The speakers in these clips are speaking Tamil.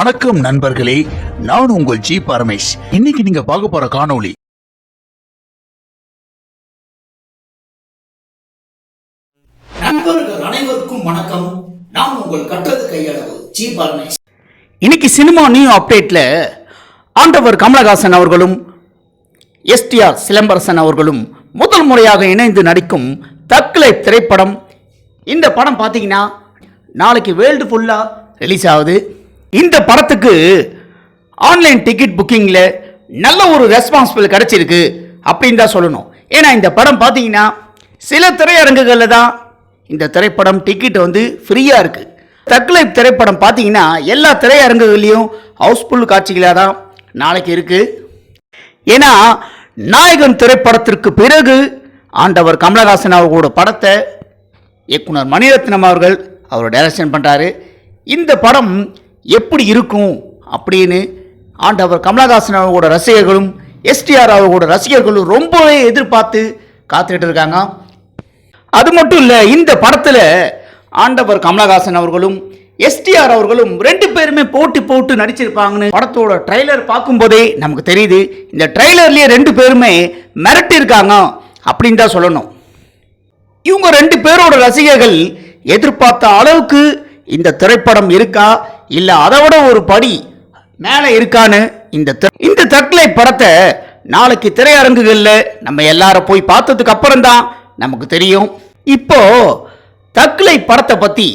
வணக்கம் நண்பர்களே நான் உங்கள் ஜி பரமேஷ். இன்னைக்கு நீங்க பார்க்க போற காணொளி நண்பர்கள் அனைவருக்கும் வணக்கம். நான் உங்கள் கற்றது கையளவு ஜி பரமேஷ். இன்னைக்கு சினிமா நியூ அப்டேட்டில் ஆண்டவர் கமலஹாசன் அவர்களும் எஸ்டிஆர் சிலம்பரசன் அவர்களும் முதல் முறையாக இணைந்து நடிக்கும் தக்கலை திரைப்படம். இந்த படம் பார்த்தீங்கன்னா நாளைக்கு வேர்ல்டு ஃபுல்லாக ரிலீஸ் ஆகுது. இந்த படத்துக்கு ஆன்லைன் டிக்கெட் புக்கிங்கில் நல்ல ஒரு ரெஸ்பான்சிபிள் கிடச்சிருக்கு அப்படின்னு தான் சொல்லணும். ஏன்னா இந்த படம் பார்த்தீங்கன்னா சில திரையரங்குகளில் தான் இந்த திரைப்படம் டிக்கெட் வந்து ஃப்ரீயாக இருக்குது தக்லைப் திரைப்படம் பார்த்தீங்கன்னா எல்லா திரையரங்குகள்லேயும் ஹவுஸ்ஃபுல் காட்சிகளாக தான் நாளைக்கு இருக்குது ஏன்னா நாயகன் திரைப்படத்திற்கு பிறகு ஆண்டவர் கமலஹாசன் அவர்களோட படத்தை இயக்குனர் மணிரத்னம் அவர்கள் அவர் டைரக்ஷன் பண்ணுறாரு இந்த படம் எப்படி இருக்கும் அப்படின்னு ஆண்டவர் கமலஹாசன் அவர்களோட ரசிகர்களும் எஸ்டிஆர் அவர்களோட ரசிகர்களும் ரொம்பவே எதிர்பார்த்து காத்துக்கிட்டு இருக்காங்க. அது மட்டும் இல்லை இந்த படத்தில் ஆண்டவர் கமலஹாசன் அவர்களும் எஸ்டிஆர் அவர்களும் ரெண்டு பேருமே போட்டி போட்டு நடிச்சிருப்பாங்கன்னு படத்தோட ட்ரைலர் பார்க்கும்போதே நமக்கு தெரியுது. இந்த ட்ரைலர்லேயே ரெண்டு பேருமே மிரட்டியிருக்காங்க அப்படின்னு தான் சொல்லணும். இவங்க ரெண்டு பேரோட ரசிகர்கள் எதிர்பார்த்த அளவுக்கு இந்த திரைப்படம் இருக்கா? இல்லை அதை விட ஒரு படி மேலே இருக்கான்னு இந்த இந்த தக்லை படத்தை நாளைக்கு திரையரங்குகளில் நம்ம எல்லாரும் போய் பார்த்ததுக்கு அப்புறம் தான் நமக்கு தெரியும். இப்போ தக்லை படத்தை பற்றி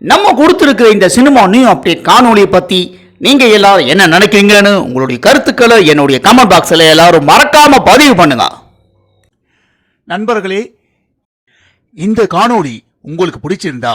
நம்ம கொடுத்துருக்கிற இந்த சினிமா நியூ அப்டேட் காணொலியை பற்றி நீங்கள் எல்லாரும் என்ன நினைக்கிறீங்கன்னு உங்களுடைய கருத்துக்களை என்னுடைய கமெண்ட் பாக்ஸில் எல்லாரும் மறக்காமல் பதிவு பண்ணுங்க. நண்பர்களே இந்த காணொளி உங்களுக்கு பிடிச்சிருந்தா